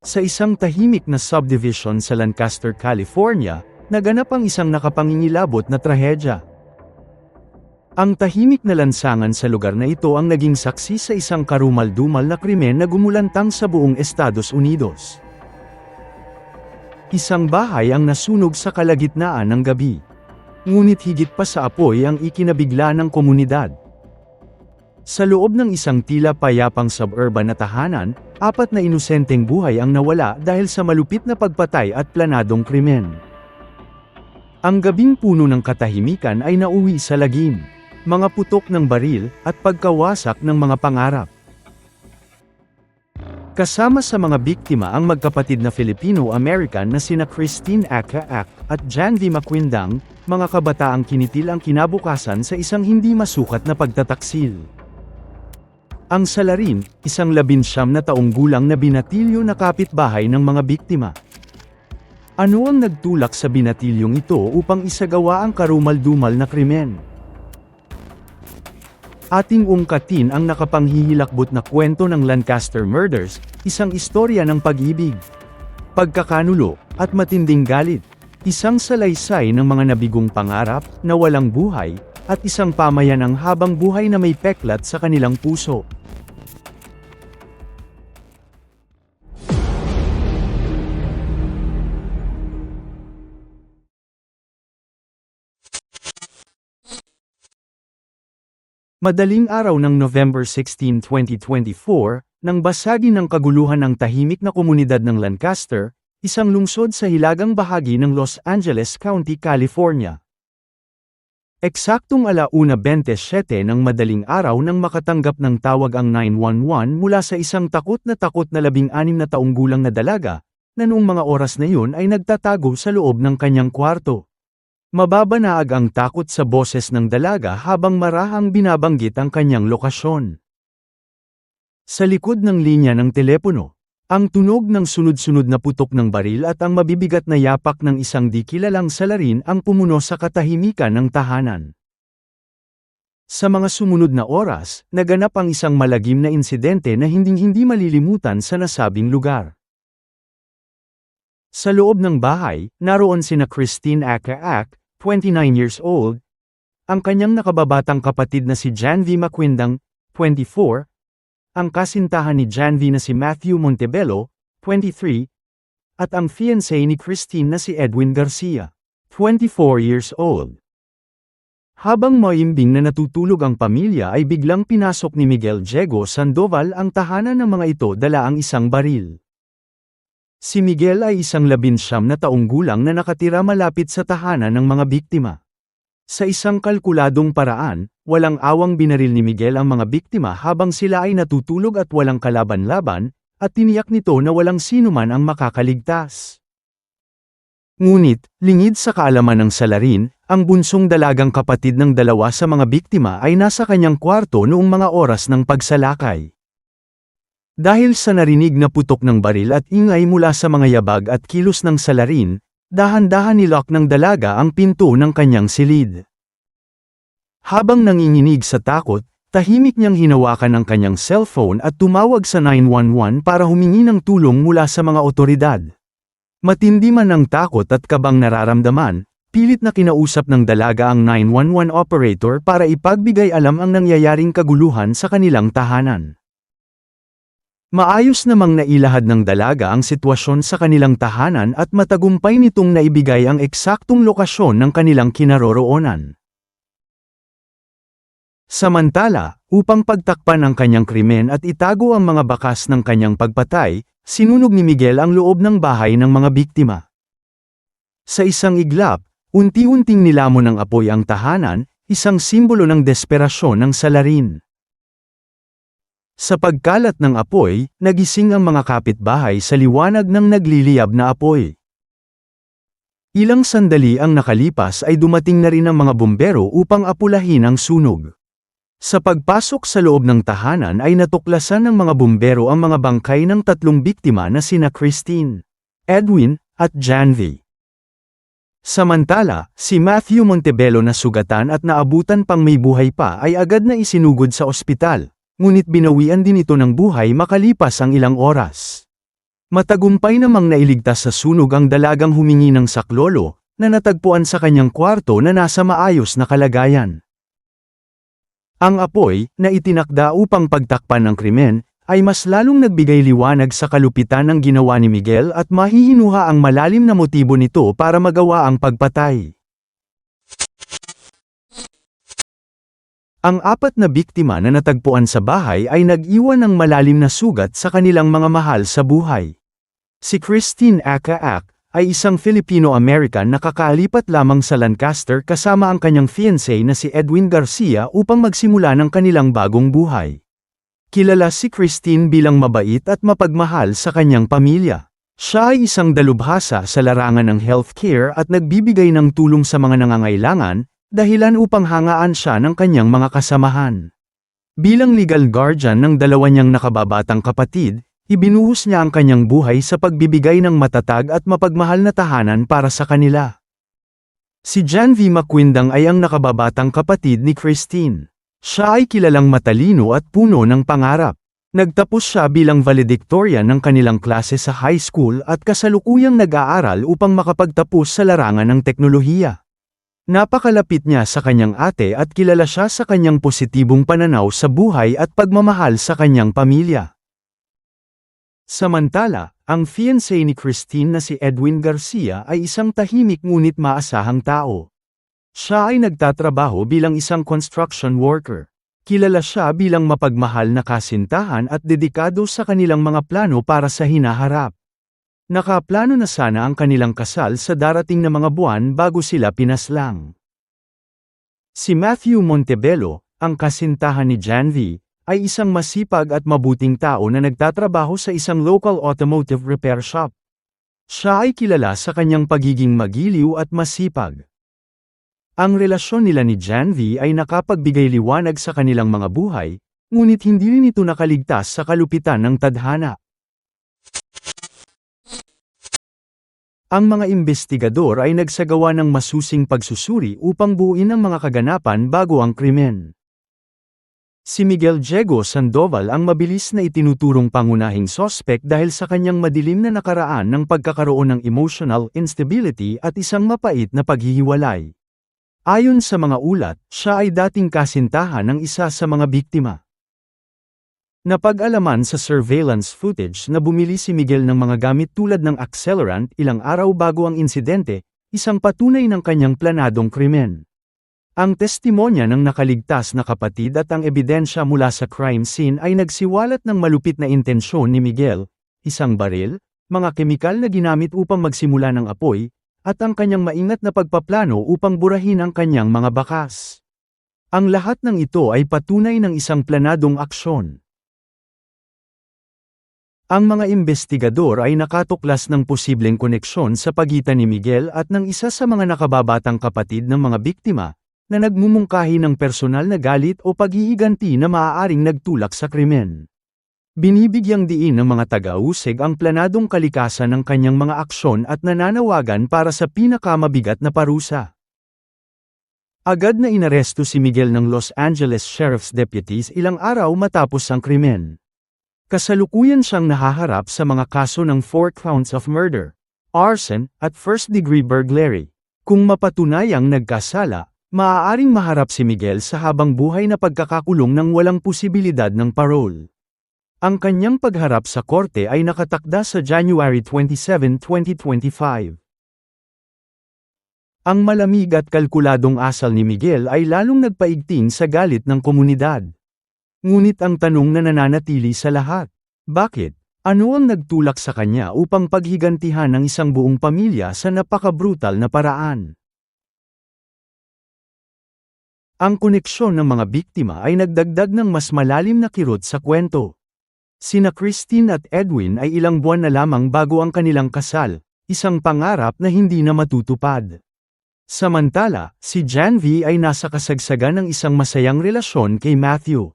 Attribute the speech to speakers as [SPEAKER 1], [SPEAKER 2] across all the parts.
[SPEAKER 1] Sa isang tahimik na subdivision sa Lancaster, California, naganap ang isang nakapangingilabot na trahedya. Ang tahimik na lansangan sa lugar na ito ang naging saksi sa isang karumal-dumal na krimen na gumulantang sa buong Estados Unidos. Isang bahay ang nasunog sa kalagitnaan ng gabi. Ngunit higit pa sa apoy ang ikinabigla ng komunidad. Sa loob ng isang tila payapang suburban na tahanan, apat na inosenteng buhay ang nawala dahil sa malupit na pagpatay at planadong krimen. Ang gabing puno ng katahimikan ay nauwi sa lagim, mga putok ng baril, at pagkawasak ng mga pangarap. Kasama sa mga biktima ang magkapatid na Filipino-American na sina Christine Aka Ak at Jan V. Maquindang, mga kabataang kinitil ang kinabukasan sa isang hindi masukat na pagtataksil. Ang salarin, isang labinsyam na taong gulang na binatilyo na kapitbahay ng mga biktima. Ano ang nagtulak sa binatilyong ito upang isagawa ang karumal-dumal na krimen? Ating ungkatin ang nakapanghihilakbot na kwento ng Lancaster Murders, isang istorya ng pag-ibig, pagkakanulo, at matinding galit. Isang salaysay ng mga nabigong pangarap, na walang buhay, at isang pamayanang habang buhay na may peklat sa kanilang puso. Madaling araw ng November 16, 2024, nang basagin ng kaguluhan ng tahimik na komunidad ng Lancaster, isang lungsod sa hilagang bahagi ng Los Angeles County, California. Eksaktong alauna 27 ng madaling araw nang makatanggap ng tawag ang 911 mula sa isang takot na takot na labing-anim na taong gulang na dalaga, na noong mga oras na yun ay nagtatago sa loob ng kanyang kwarto. Mababanaag ang takot sa boses ng dalaga habang marahang binabanggit ang kanyang lokasyon. Sa likod ng linya ng telepono, ang tunog ng sunod-sunod na putok ng baril at ang mabibigat na yapak ng isang di kilalang salarin ang pumuno sa katahimikan ng tahanan. Sa mga sumunod na oras, naganap ang isang malagim na insidente na hinding-hindi malilimutan sa nasabing lugar. Sa loob ng bahay, naroon sina Christine Akaak, 29 years old, ang kanyang nakababatang kapatid na si Jan V. Maquindang, 24, ang kasintahan ni Jan V na si Matthew Montebello, 23, at ang fiancé ni Christine na si Edwin Garcia, 24 years old. Habang maimbing na natutulog ang pamilya ay biglang pinasok ni Miguel Diego Sandoval ang tahanan ng mga ito dala ang isang baril. Si Miguel ay isang labinsyam na taong gulang na nakatira malapit sa tahanan ng mga biktima. Sa isang kalkuladong paraan, walang awang binaril ni Miguel ang mga biktima habang sila ay natutulog at walang kalaban-laban, at tiniyak nito na walang sinuman ang makakaligtas. Ngunit, lingid sa kaalaman ng salarin, ang bunsong dalagang kapatid ng dalawa sa mga biktima ay nasa kanyang kwarto noong mga oras ng pagsalakay. Dahil sa narinig na putok ng baril at ingay mula sa mga yabag at kilos ng salarin, dahan-dahan nilock ng dalaga ang pinto ng kanyang silid. Habang nanginginig sa takot, tahimik niyang hinawakan ang kanyang cellphone at tumawag sa 911 para humingi ng tulong mula sa mga otoridad. Matindi man ang takot at kabang nararamdaman, pilit na kinausap ng dalaga ang 911 operator para ipagbigay alam ang nangyayaring kaguluhan sa kanilang tahanan. Maayos namang nailahad ng dalaga ang sitwasyon sa kanilang tahanan at matagumpay nitong naibigay ang eksaktong lokasyon ng kanilang kinaroroonan. Samantala, upang pagtakpan ang kanyang krimen at itago ang mga bakas ng kanyang pagpatay, sinunog ni Miguel ang loob ng bahay ng mga biktima. Sa isang iglap, unti-unting nilamon ng apoy ang tahanan, isang simbolo ng desperasyon ng salarin. Sa pagkalat ng apoy, nagising ang mga kapitbahay sa liwanag ng nagliliyab na apoy. Ilang sandali ang nakalipas ay dumating na rin ang mga bumbero upang apulahin ang sunog. Sa pagpasok sa loob ng tahanan ay natuklasan ng mga bumbero ang mga bangkay ng tatlong biktima na sina Christine, Edwin, at Janvi. Samantala, si Matthew Montebello na sugatan at naabutan pang may buhay pa ay agad na isinugod sa ospital, ngunit binawian din ito ng buhay makalipas ang ilang oras. Matagumpay namang nailigtas sa sunog ang dalagang humingi ng saklolo, na natagpuan sa kanyang kwarto na nasa maayos na kalagayan. Ang apoy, na itinakda upang pagtakpan ng krimen, ay mas lalong nagbigay liwanag sa kalupitan ng ginawa ni Miguel at mahihinuha ang malalim na motibo nito para magawa ang pagpatay. Ang apat na biktima na natagpuan sa bahay ay nag-iwan ng malalim na sugat sa kanilang mga mahal sa buhay. Si Christine Aka-Ak ay isang Filipino-American na kakalipat lamang sa Lancaster kasama ang kanyang fiancé na si Edwin Garcia upang magsimula ng kanilang bagong buhay. Kilala si Christine bilang mabait at mapagmahal sa kanyang pamilya. Siya ay isang dalubhasa sa larangan ng healthcare at nagbibigay ng tulong sa mga nangangailangan, dahilan upang hangaan siya ng kanyang mga kasamahan. Bilang legal guardian ng dalawa niyang nakababatang kapatid, Ibinuhos niya ang kanyang buhay sa pagbibigay ng matatag at mapagmahal na tahanan para sa kanila. Si Jan V. Maquindang ay ang nakababatang kapatid ni Christine. Siya ay kilalang matalino at puno ng pangarap. Nagtapos siya bilang valedictorian ng kanilang klase sa high school at kasalukuyang nag-aaral upang makapagtapos sa larangan ng teknolohiya. Napakalapit niya sa kanyang ate at kilala siya sa kanyang positibong pananaw sa buhay at pagmamahal sa kanyang pamilya. Samantala, ang fiancé ni Christine na si Edwin Garcia ay isang tahimik ngunit maasahang tao. Siya ay nagtatrabaho bilang isang construction worker. Kilala siya bilang mapagmahal na kasintahan at dedikado sa kanilang mga plano para sa hinaharap. Nakaplano na sana ang kanilang kasal sa darating na mga buwan bago sila pinaslang. Si Matthew Montebello, ang kasintahan ni Janvi, ay isang masipag at mabuting tao na nagtatrabaho sa isang local automotive repair shop. Siya ay kilala sa kanyang pagiging magiliw at masipag. Ang relasyon nila ni Janvi ay nakapagbigay liwanag sa kanilang mga buhay, ngunit hindi rin ito nakaligtas sa kalupitan ng tadhana. Ang mga investigador ay nagsagawa ng masusing pagsusuri upang buuin ang mga kaganapan bago ang krimen. Si Miguel Diego Sandoval ang mabilis na itinuturong pangunahing sospek dahil sa kanyang madilim na nakaraan ng pagkakaroon ng emotional instability at isang mapait na paghihiwalay. Ayon sa mga ulat, siya ay dating kasintahan ng isa sa mga biktima. Napag-alaman sa surveillance footage na bumili si Miguel ng mga gamit tulad ng accelerant ilang araw bago ang insidente, isang patunay ng kanyang planadong krimen. Ang testimonya ng nakaligtas na kapatid at ang ebidensya mula sa crime scene ay nagsiwalat ng malupit na intensyon ni Miguel, isang baril, mga kemikal na ginamit upang magsimula ng apoy, at ang kanyang maingat na pagpaplano upang burahin ang kanyang mga bakas. Ang lahat ng ito ay patunay ng isang planadong aksyon. Ang mga investigador ay nakatuklas ng posibleng koneksyon sa pagitan ni Miguel at ng isa sa mga nakababatang kapatid ng mga biktima, na nagmumungkahi ng personal na galit o paghihiganti na maaaring nagtulak sa krimen. Binibigyang diin ng mga taga-usig ang planadong kalikasan ng kanyang mga aksyon at nananawagan para sa pinakamabigat na parusa. Agad na inaresto si Miguel ng Los Angeles Sheriff's Deputies ilang araw matapos ang krimen. Kasalukuyan siyang nahaharap sa mga kaso ng four counts of murder, arson, at first-degree burglary. Kung mapatunayang nagkasala, Maaaring maharap si Miguel sa habang buhay na pagkakakulong ng walang posibilidad ng parole. Ang kanyang pagharap sa korte ay nakatakda sa January 27, 2025. Ang malamig at kalkuladong asal ni Miguel ay lalong nagpaigting sa galit ng komunidad. Ngunit ang tanong na nananatili sa lahat, bakit? Ano ang nagtulak sa kanya upang paghigantihan ng isang buong pamilya sa napaka-brutal na paraan? Ang koneksyon ng mga biktima ay nagdagdag ng mas malalim na kirot sa kwento. Sina Christine at Edwin ay ilang buwan na lamang bago ang kanilang kasal, isang pangarap na hindi na matutupad. Samantala, si Janvi ay nasa kasagsagan ng isang masayang relasyon kay Matthew.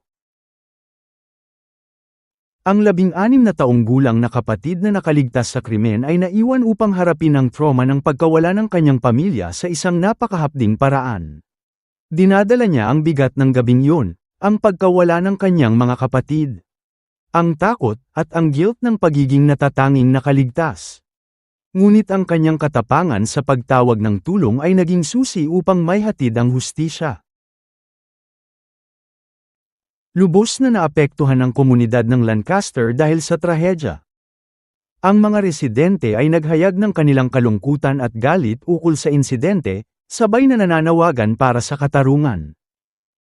[SPEAKER 1] Ang labing-anim na taong gulang na kapatid na nakaligtas sa krimen ay naiwan upang harapin ang trauma ng pagkawala ng kanyang pamilya sa isang napakahapding paraan. Dinadala niya ang bigat ng gabing yun, ang pagkawala ng kanyang mga kapatid. ang takot, at ang guilt ng pagiging natatanging nakaligtas. Ngunit ang kanyang katapangan sa pagtawag ng tulong ay naging susi upang may hatid ang hustisya. Lubos na naapektuhan ang komunidad ng Lancaster dahil sa trahedya. Ang mga residente ay naghayag ng kanilang kalungkutan at galit ukol sa insidente, sabay na nananawagan para sa katarungan.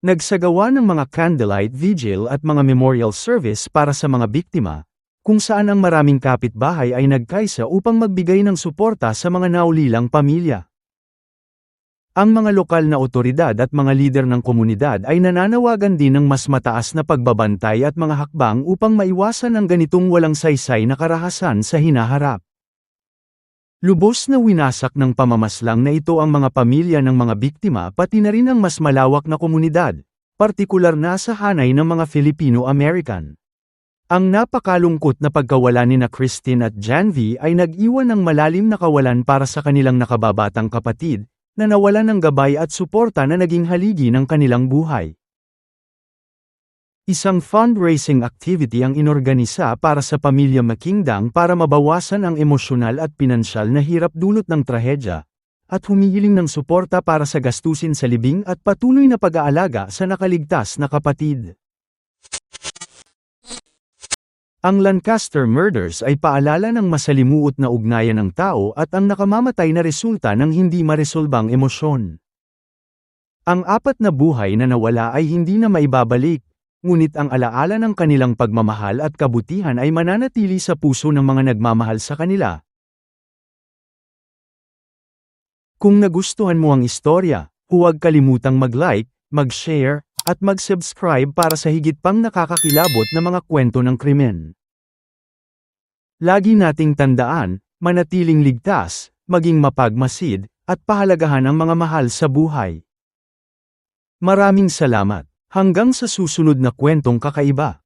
[SPEAKER 1] Nagsagawa ng mga candlelight vigil at mga memorial service para sa mga biktima, kung saan ang maraming kapitbahay ay nagkaisa upang magbigay ng suporta sa mga naulilang pamilya. Ang mga lokal na otoridad at mga lider ng komunidad ay nananawagan din ng mas mataas na pagbabantay at mga hakbang upang maiwasan ang ganitong walang saysay na karahasan sa hinaharap. Lubos na winasak ng pamamaslang na ito ang mga pamilya ng mga biktima pati na rin ang mas malawak na komunidad, partikular na sa hanay ng mga Filipino-American. Ang napakalungkot na pagkawala ni na Christine at Janvi ay nag-iwan ng malalim na kawalan para sa kanilang nakababatang kapatid, na nawalan ng gabay at suporta na naging haligi ng kanilang buhay. Isang fundraising activity ang inorganisa para sa pamilya Makingdang para mabawasan ang emosyonal at pinansyal na hirap dulot ng trahedya, at humihiling ng suporta para sa gastusin sa libing at patuloy na pag-aalaga sa nakaligtas na kapatid. Ang Lancaster murders ay paalala ng masalimuot na ugnayan ng tao at ang nakamamatay na resulta ng hindi maresolbang emosyon. Ang apat na buhay na nawala ay hindi na maibabalik, ngunit ang alaala ng kanilang pagmamahal at kabutihan ay mananatili sa puso ng mga nagmamahal sa kanila. Kung nagustuhan mo ang istorya, huwag kalimutang mag-like, mag-share, at mag-subscribe para sa higit pang nakakakilabot na mga kwento ng krimen. Lagi nating tandaan, manatiling ligtas, maging mapagmasid, at pahalagahan ang mga mahal sa buhay. Maraming salamat. Hanggang sa susunod na kwentong kakaiba.